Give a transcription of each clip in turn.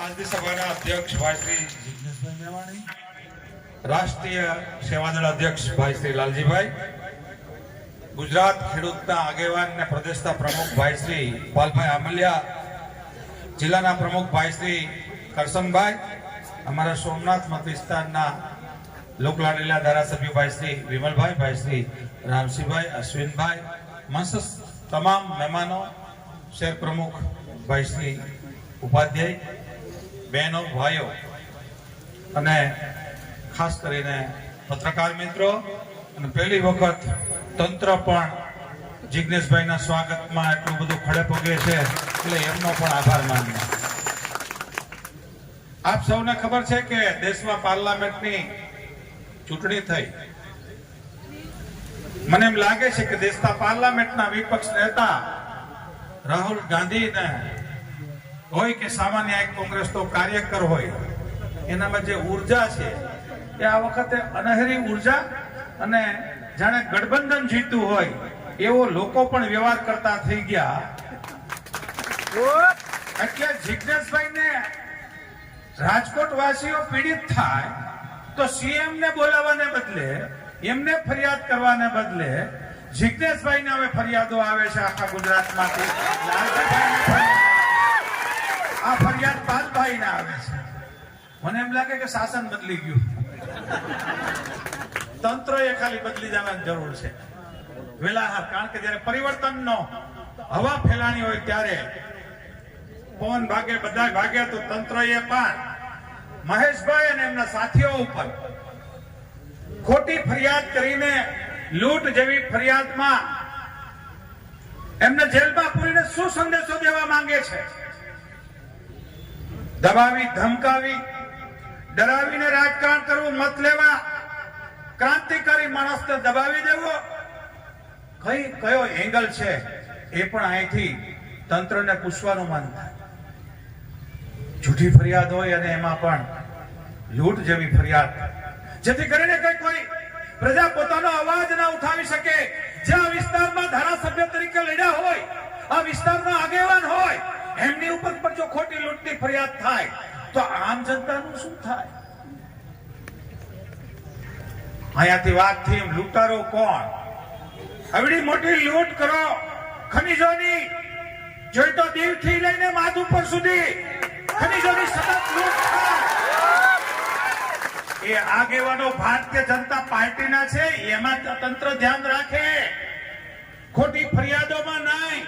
આજની સભાના અધ્યક્ષ ભાઈ શ્રી મેવાણી. રાષ્ટ્રીય સેવાદળ અધ્યક્ષ ભાઈ શ્રી લાલજીભાઈ. ગુજરાત ખેડૂતના આગેવાન અને પ્રદેશના પ્રમુખ ભાઈ શ્રી પાલભાઈ આમલિયા. જિલ્લાના પ્રમુખ ભાઈ શ્રી કરસનભાઈ. અમારા સોમનાથ મત વિસ્તારના લોકલાડીલા ધારાસભ્ય ભાઈ શ્રી વિમલભાઈ ભાઈ શ્રી રામસિંહભાઈ અશ્વિનભાઈ મંચ તમામ મહેમાનો શહેર પ્રમુખ ભાઈ શ્રી ઉપાધ્યાય. બહેનો, ભાઈઓ, અને ખાસ કરીને પત્રકાર મિત્રો, અને પહેલી વખત તંત્ર પણ જિજ્ઞેશભાઈના સ્વાગતમાં એટલું બધું ખડે પગે છે, એટલે એમનો પણ આભાર માનીએ. આપ સૌને ખબર છે કે દેશમાં પાર્લામેન્ટની ચૂંટણી થઈ. મને એમ લાગે છે કે દેશના પાર્લામેન્ટના વિપક્ષ નેતા રાહુલ ગાંધીને હોય કે સામાન્ય એક કોંગ્રેસનો કાર્યકર હોય, એનામાં જે ઊર્જા છે, એ આ વખતે અનહેરી ઊર્જા અને જાણે ગઠબંધન જીતું હોય, એવો લોકો પણ વ્યવહાર કરતા થઈ ગયા. એટલે જિજ્ઞેશભાઈને રાજકોટ વાસીઓ પીડિત થાય, તો સીએમ ને બોલાવવાને બદલે, એમને ફરિયાદ કરવાને બદલે જિજ્ઞેશભાઈ ને હવે ફરિયાદો આવે છે આખા ગુજરાતમાંથી. આ ફરિયાદ પાલભાઈ ના આવે છે. મને એમ લાગે કે શાસન બદલી ગયું. તંત્ર એ ખાલી બદલી જવાની જરૂર છે. વેલાહાર, કારણ કે જયારે પરિવર્તનનો હવા ફેલાણી હોય ત્યારે પવન ભાગે બધા ભાગે તો તંત્ર એ પણ મહેશભાઈ અને એમના સાથીઓ ઉપર ખોટી ફરિયાદ કરીને લૂંટ જેવી ફરિયાદમાં એમને જેલમાં પૂરીને શું સંદેશો દેવા માંગે છે? દબાવી, ધમકાવી, ડરાવીને રાજકારણ કરવું, મત લેવા, ક્રાંતિકારી માણસને દબાવી દેવો. કઈ, કયો એંગલ છે એ પણ અહીંથી તંત્રને પૂછવાનું મન થાય. જૂઠી ફરિયાદ હોય અને એમાં પણ લૂંટ જેવી ફરિયાદ. જેથી કરીને કઈ કોઈ પ્રજા પોતાનો અવાજ ના ઉઠાવી શકે. જ્યાં વિસ્તારમાં ધારાસભ્ય તરીકે લડ્યા હોય આ વિસ્તારના આગેવાન હોય, એમની ઉપર પણ જો ખોટી લૂંટની ફરિયાદ થાય, તો આમ જનતાનું શું થાય? અહીંયાથી વાત થઈ લૂંટારો કોણ? આવડી મોટી લૂંટ કરો, ખનીજોની જોઈ તો દીવથી લઈને માધુપુર સુધી ખનીજોની સતત લૂંટ એ આગેવાનો ભારતીય જનતા પાર્ટીના છે, એમાં તંત્ર ધ્યાન રાખે. ખોટી ફરિયાદોમાં નહીં.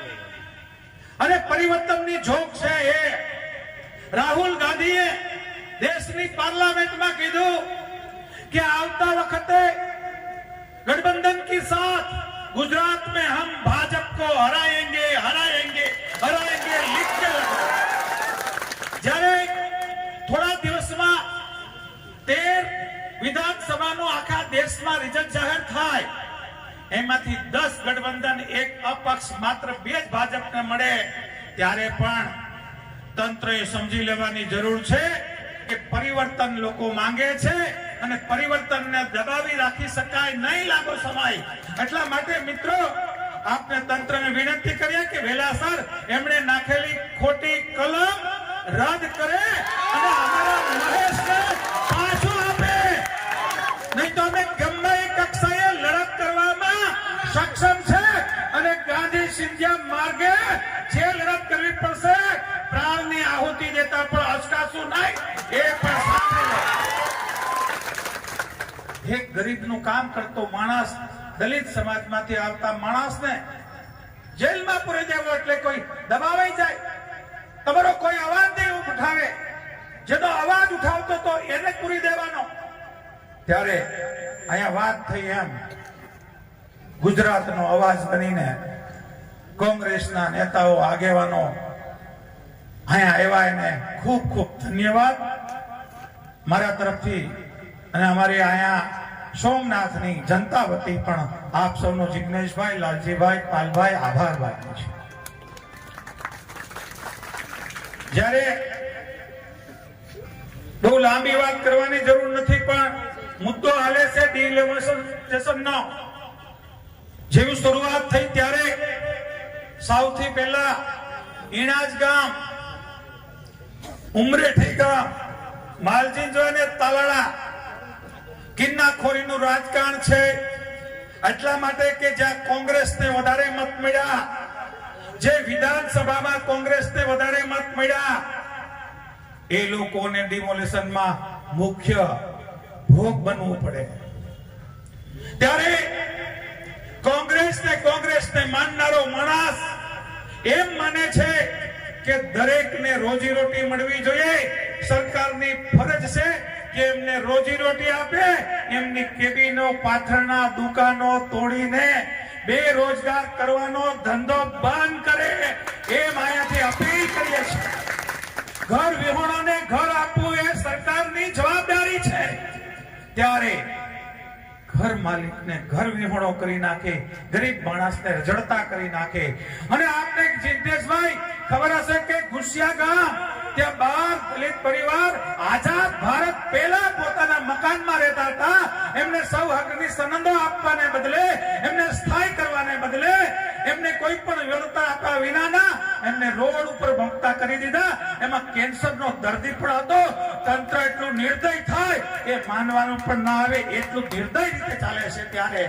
અને પરિવર્તનની જોક છે એ રાહુલ ગાંધીએ દેશની પાર્લામેન્ટમાં કીધું कि આવતા વખતે गठबंधन के साथ गुजरात में हम भाजपा को हराएंगे हराएंगे हराएंगे लिख के लगा જ્યારે થોડા દિવસમાં તેર વિધાનસભાનું આખા દેશમાં રિઝલ્ટ જાહેર થાય એમાંથી દસ ગઠબંધન એક અપક્ષ માત્ર બે જ ભાજપને મળે, ત્યારે પણ તંત્રએ સમજી લેવાની જરૂર છે કે પરિવર્તન લોકો માંગે છે અને પરિવર્તનને દબાવી રાખી શકાય નહીં લાંબો સમય. એટલા માટે મિત્રો, આપને તંત્રને વિનંતી કરીએ કે વેલાસર એમણે નાખેલી ખોટી કલમ રદ કરે અને અમારા મહેશને એક ગરીબનું કામ કરતો માણસ દલિત સમાજમાંથી આવતા માણસને જેલમાં પૂરી દેવો એટલે કોઈ દબાવાઈ જાય. તમારો કોઈ અવાજ નહીં ઉઠાવે. જેનો અવાજ ઉઠાવતો તો એને પૂરી દેવાનો. ત્યારે અહીંયા વાત થઈ એમ. ગુજરાતનો અવાજ બનીને કોંગ્રેસના નેતાઓ આગેવાનો અહીંયા આવ્યા એને ખૂબ ખૂબ ધન્યવાદ. મારા તરફથી અને અમારી અહીંયા સોમનાથની જનતા વતી પણ આપ સૌનો જિજ્ઞેશભાઈ, લાલજીભાઈ, પાલભાઈ આભાર માનું છે જ્યારે બહુ લાંબી વાત કરવાની જરૂર નથી, પણ મુદ્દો હાલે છે ડિલિમિટેશન નો. જેવી શરૂઆત થઈ ત્યારે સૌથી પહેલા ઈણાજ ગામ, ઉમરેઠી ગામ માલજીંજો અને તાલાળા કિન્નાખોરીનું રાજકારણ છે. એટલા માટે કે જ્યાં કોંગ્રેસને વધારે મત મળ્યા, જે વિધાનસભામાં કોંગ્રેસને વધારે મત મળ્યા, એ લોકોને ડિમોલેશનમાં મુખ્ય ભોગ બનવું પડે. ત્યારે કોંગ્રેસને કોંગ્રેસને માનનારો માણસ એમ માને છે કે દરેકને રોજી રોટી મળવી જોઈએ. સરકારની ફરજ છે એમને રોજી રોટી આપે, એમની કેબિનો પાથરના દુકાનો તોડીને બેરોજગાર કરવાનો ધંધો બંધ કરે. એ માયાથી અપીલ કરીએ છીએ. ઘર વિહોણાને ઘર આપવું એ સરકારની જવાબદારી છે. ત્યારે ઘર માલિકને ઘર વિહોણો કરી નાખે, ગરીબ માણસને રજડતા કરી નાખે. અને આપને જિજ્ઞેશભાઈ, ખબર હશે કે ઘુસિયા ગામ ત્યાં બાર દલિત પરિવાર આઝાદ ભારત પહેલા પોતાના મકાનમાં રહેતા હતા. એમને સૌ હકની સનંદો આપવાને બદલે, એમને સ્થાયી કરવાને બદલે, એમને કોઈ પણ વ્યવસ્થા આપ્યા વિનાના એમને રોડ ઉપર ભમતા કરી દીધા. એમાં કેન્સરનો દર્દી પણ હતો. તંત્ર એટલું નિર્દય થાય એ માનવાનું પણ ના આવે, એટલું નિર્દય રીતે ચાલે છે ત્યારે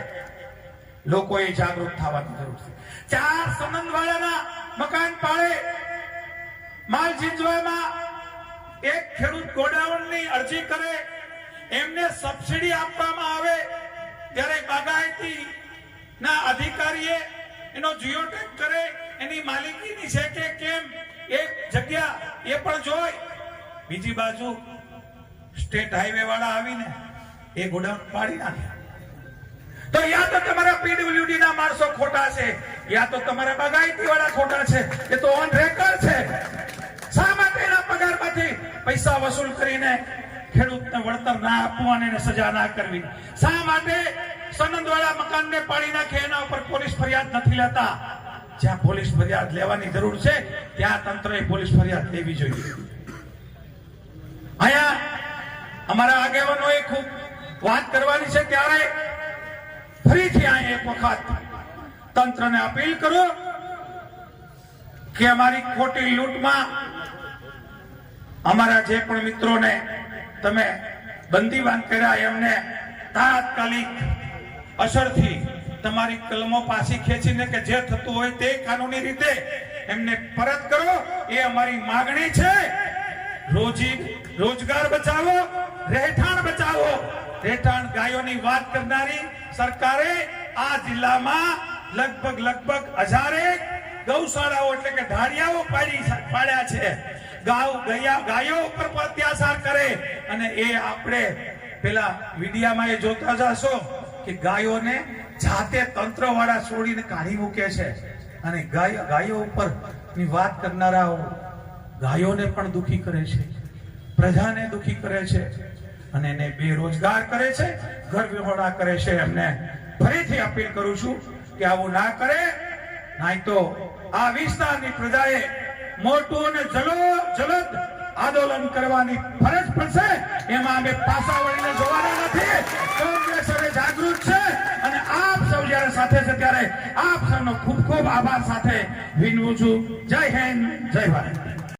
લોકોએ જાગૃત થવાની જરૂર છે. ચાર સંબંધવાળાના મકાન પાળે માલ ઝીંઝવામાં એક ખેડૂત ગોડાઉનની અરજી કરે, એમને સબસિડી આપવામાં આવે, ત્યારે બાગાયતી ના અધિકારીએ એનો જીઓટેક કરે, એની માલિકીની છે કે કેમ એક જગ્યા એ પણ જોઈ. બીજી બાજુ સ્ટેટ હાઈવે વાળા આવીને એ ગોડાઉન પાડી નાખે. તો યા તો તમારા પીડબ્લ્યુડી ના માણસો ખોટા છે, યા તો તમારા બાગાયતી વાળા ખોટા છે, એ તો ઓન રેકર્ડ છે. પગારમાંથી પૈસા વસૂલ કરીને ખેડૂતને વળતર ના આપવાની અને સજા ના કરવી. શા માટે? સનંદવાળા મકાનને પાડી નાખે, એના ઉપર પોલીસ ફરિયાદ નથી લેતા. જ્યાં પોલીસ ફરિયાદ લેવાની જરૂર છે, ત્યાં તંત્રએ પોલીસ ફરિયાદ લેવી જોઈએ. અહીંયા અમારા આગેવાનોએ ખૂબ વાત કરવાની છે, ત્યારે ફરીથી આ એક વખત તંત્રને અપીલ કરો કે અમારી ખોટી લૂંટમાં અમારા જે પણ મિત્રોને તમે બંદીવાન કર્યા, એમને તાત્કાલિક અસરથી તમારી કલમો પાછી ખેંચીને કે જે થતું હોય તે કાનૂની રીતે એમને પરત કરો. એ અમારી માગણી છે. રોજી રોજગાર બચાવો, રહેઠાણ બચાવો. રહેઠાણ ગાયોની વાત કરનારી સરકારે આ જિલ્લામાં લગભગ લગભગ હજારે ગૌશાળાઓ એટલે કે ઢાળિયાઓ પાડી પાડ્યા છે. ગાવ ગયા ગાયો ઉપર અત્યાચાર કરે. અને એ આપણે પેલા મીડિયામાં એ જોતા જશો કે ગાયોને જાતે તંત્ર વાળા છોડીને કાઢી મૂકે છે. અને ગાય, ગાયો ઉપરની વાત કરનારાઓ ગાયોને પણ દુખી કરે છે. પ્રજાને દુખી કરે છે. અને એને બેરોજગાર કરે છે. ઘર વિહોણા કરે છે. એમને ફરીથી અપીલ કરું છું કે આવું ના કરે. નહીં તો આ વિસ્તારની પ્રજાએ મોટું અને જલો, જલદ આંદોલન કરવાની ફરજ પડશે. એમાં અમે પાસા વળીને જોવાના નથી. કોંગ્રેસ હવે જાગૃત છે અને આપ સૌ જ્યારે સાથે છે ત્યારે આપ સૌનો ખૂબ ખૂબ આભાર સાથે વિનવું છું. જય હિન્દ, જય ભારત.